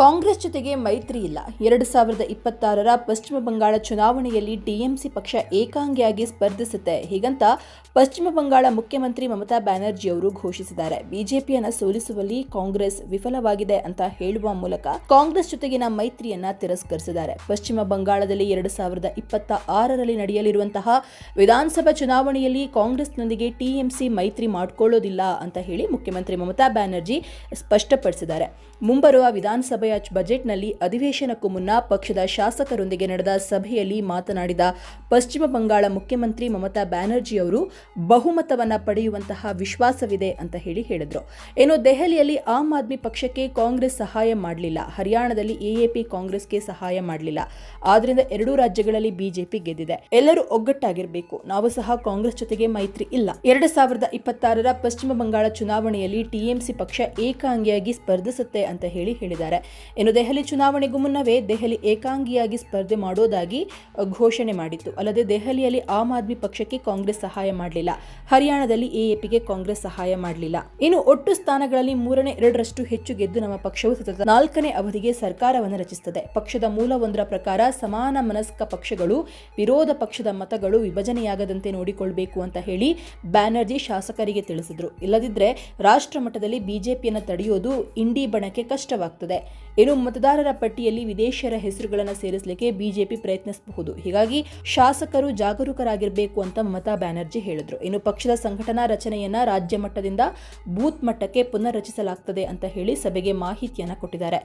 ಕಾಂಗ್ರೆಸ್ ಜೊತೆಗೆ ಮೈತ್ರಿ ಇಲ್ಲ. ಎರಡು ಸಾವಿರದ ಇಪ್ಪತ್ತಾರರ ಪಶ್ಚಿಮ ಬಂಗಾಳ ಚುನಾವಣೆಯಲ್ಲಿ ಟಿಎಂಸಿ ಪಕ್ಷ ಏಕಾಂಗಿಯಾಗಿ ಸ್ಪರ್ಧಿಸುತ್ತೆ. ಹೀಗಂತ ಪಶ್ಚಿಮ ಬಂಗಾಳ ಮುಖ್ಯಮಂತ್ರಿ ಮಮತಾ ಬ್ಯಾನರ್ಜಿ ಅವರು ಘೋಷಿಸಿದ್ದಾರೆ. ಬಿಜೆಪಿಯನ್ನು ಸೋಲಿಸುವಲ್ಲಿ ಕಾಂಗ್ರೆಸ್ ವಿಫಲವಾಗಿದೆ ಅಂತ ಹೇಳುವ ಮೂಲಕ ಕಾಂಗ್ರೆಸ್ ಜೊತೆಗಿನ ಮೈತ್ರಿಯನ್ನ ತಿರಸ್ಕರಿಸಿದ್ದಾರೆ. ಪಶ್ಚಿಮ ಬಂಗಾಳದಲ್ಲಿ ಎರಡು ಸಾವಿರದ ಇಪ್ಪತ್ತ ಆರರಲ್ಲಿ ನಡೆಯಲಿರುವಂತಹ ವಿಧಾನಸಭಾ ಚುನಾವಣೆಯಲ್ಲಿ ಕಾಂಗ್ರೆಸ್ನೊಂದಿಗೆ ಟಿಎಂಸಿ ಮೈತ್ರಿ ಮಾಡಿಕೊಳ್ಳೋದಿಲ್ಲ ಅಂತ ಹೇಳಿ ಮುಖ್ಯಮಂತ್ರಿ ಮಮತಾ ಬ್ಯಾನರ್ಜಿ ಸ್ಪಷ್ಟಪಡಿಸಿದ್ದಾರೆ. ಮುಂಬರುವ ವಿಧಾನಸಭೆಯ ಬಜೆಟ್ನಲ್ಲಿ ಅಧಿವೇಶನಕ್ಕೂ ಮುನ್ನ ಪಕ್ಷದ ಶಾಸಕರೊಂದಿಗೆ ನಡೆದ ಸಭೆಯಲ್ಲಿ ಮಾತನಾಡಿದ ಪಶ್ಚಿಮ ಬಂಗಾಳ ಮುಖ್ಯಮಂತ್ರಿ ಮಮತಾ ಬ್ಯಾನರ್ಜಿ ಅವರು ಬಹುಮತವನ್ನ ಪಡೆಯುವಂತಹ ವಿಶ್ವಾಸವಿದೆ ಅಂತ ಹೇಳಿ ಹೇಳಿದ್ರು. ಇನ್ನು ದೆಹಲಿಯಲ್ಲಿ ಆಮ್ ಆದ್ಮಿ ಪಕ್ಷಕ್ಕೆ ಕಾಂಗ್ರೆಸ್ ಸಹಾಯ ಮಾಡಲಿಲ್ಲ. ಹರಿಯಾಣದಲ್ಲಿ ಎಎಪಿ ಕಾಂಗ್ರೆಸ್ಗೆ ಸಹಾಯ ಮಾಡಲಿಲ್ಲ. ಆದ್ರಿಂದ ಎರಡೂ ರಾಜ್ಯಗಳಲ್ಲಿ ಬಿಜೆಪಿ ಗೆದ್ದಿದೆ. ಎಲ್ಲರೂ ಒಗ್ಗಟ್ಟಾಗಿರಬೇಕು. ನಾವು ಸಹ ಕಾಂಗ್ರೆಸ್ ಜೊತೆಗೆ ಮೈತ್ರಿ ಇಲ್ಲ. ಎರಡು ಸಾವಿರದ ಇಪ್ಪತ್ತಾರರ ಪಶ್ಚಿಮ ಬಂಗಾಳ ಚುನಾವಣೆಯಲ್ಲಿ ಟಿಎಂಸಿ ಪಕ್ಷ ಏಕಾಂಗಿಯಾಗಿ ಸ್ಪರ್ಧಿಸುತ್ತೆ ಅಂತ ಹೇಳಿ ಹೇಳಿದ್ದಾರೆ. ಇನ್ನು ದೆಹಲಿ ಚುನಾವಣೆಗೂ ಮುನ್ನವೇ ದೆಹಲಿ ಏಕಾಂಗಿಯಾಗಿ ಸ್ಪರ್ಧೆ ಮಾಡೋದಾಗಿ ಘೋಷಣೆ ಮಾಡಿತ್ತು. ಅಲ್ಲದೆ ದೆಹಲಿಯಲ್ಲಿ ಆಮ್ ಆದ್ಮಿ ಪಕ್ಷಕ್ಕೆ ಕಾಂಗ್ರೆಸ್ ಸಹಾಯ ಮಾಡಲಿಲ್ಲ. ಹರಿಯಾಣದಲ್ಲಿ ಎಎಪಿಗೆ ಕಾಂಗ್ರೆಸ್ ಸಹಾಯ ಮಾಡಲಿಲ್ಲ. ಇನ್ನು ಒಟ್ಟು ಸ್ಥಾನಗಳಲ್ಲಿ ಮೂರನೇ, ಎರಡರಷ್ಟು ಹೆಚ್ಚು ಗೆದ್ದು ನಮ್ಮ ಪಕ್ಷವು ಸತತ ನಾಲ್ಕನೇ ಅವಧಿಗೆ ಸರ್ಕಾರವನ್ನು ರಚಿಸುತ್ತದೆ. ಪಕ್ಷದ ಮೂಲವೊಂದರ ಪ್ರಕಾರ ಸಮಾನ ಮನಸ್ಕ ಪಕ್ಷಗಳು, ವಿರೋಧ ಪಕ್ಷದ ಮತಗಳು ವಿಭಜನೆಯಾಗದಂತೆ ನೋಡಿಕೊಳ್ಬೇಕು ಅಂತ ಹೇಳಿ ಬ್ಯಾನರ್ಜಿ ಶಾಸಕರಿಗೆ ತಿಳಿಸಿದ್ರು. ಇಲ್ಲದಿದ್ದರೆ ರಾಷ್ಟ್ರ ಮಟ್ಟದಲ್ಲಿ ಬಿಜೆಪಿಯನ್ನು ತಡೆಯೋದು ಇಂಡಿ ಬಣಕ್ಕೆ ಕಷ್ಟವಾಗ್ತದೆ. ಇನ್ನು ಮತದಾರರ ಪಟ್ಟಿಯಲ್ಲಿ ವಿದೇಶಿಯರ ಹೆಸರುಗಳನ್ನು ಸೇರಿಸಲಿಕ್ಕೆ ಬಿಜೆಪಿ ಪ್ರಯತ್ನಿಸಬಹುದು. ಹೀಗಾಗಿ ಶಾಸಕರು ಜಾಗರೂಕರಾಗಿರಬೇಕು ಅಂತ ಮಮತಾ ಬ್ಯಾನರ್ಜಿ ಹೇಳಿದ್ರು. ಇನ್ನು ಪಕ್ಷದ ಸಂಘಟನಾ ರಚನೆಯನ್ನ ರಾಜ್ಯ ಮಟ್ಟದಿಂದ ಬೂತ್ ಮಟ್ಟಕ್ಕೆ ಪುನರ್ ರಚಿಸಲಾಗ್ತದೆ ಅಂತ ಹೇಳಿ ಸಭೆಗೆ ಮಾಹಿತಿಯನ್ನು ಕೊಟ್ಟಿದ್ದಾರೆ.